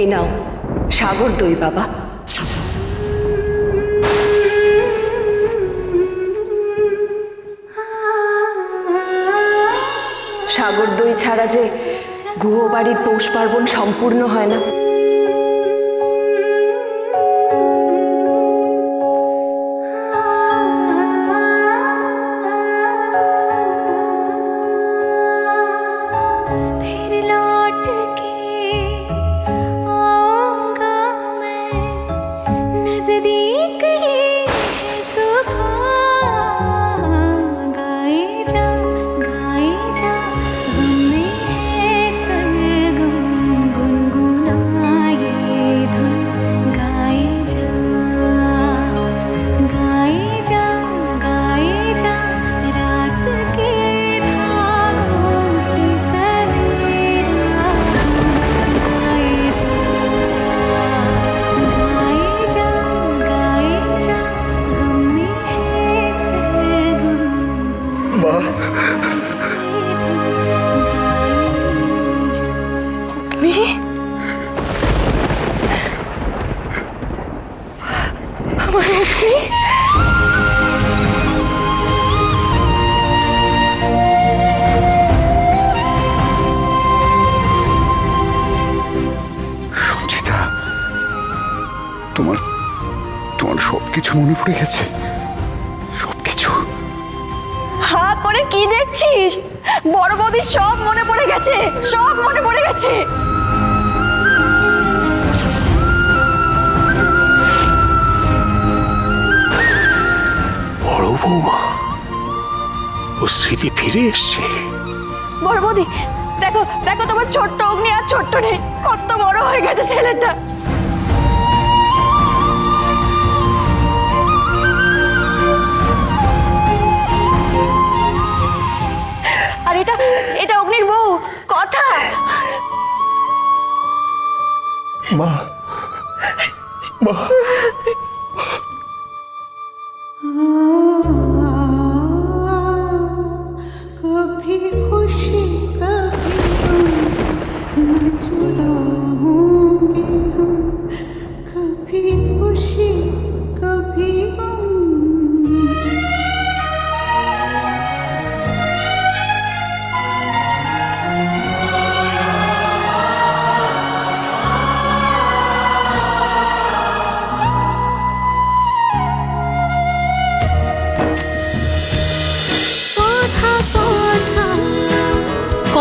এই নাও, সাগর দই, বাবা। সাগর দই ছাড়া যে গুহবাড়ির পৌষ পার্বণ সম্পূর্ণ হয় না। আমি আমার অগ্নি সঞ্চিতা সবকিছু মনে পড়ে গেছে। সবকিছু। হা করে কি দেখছিস? বড় বৌদি সব মনে পড়ে গেছে, সব মনে পড়ে গেছে। বৌমা ও স্মৃতি ফিরে এসছে। বড় বৌদি দেখো দেখো তোমার ছোট্ট অগ্নি আর ছোট্ট নেই। কত বড় হয়ে গেছে ছেলেটা। আর এটা এটা অগ্নির বউ কথা। মা মা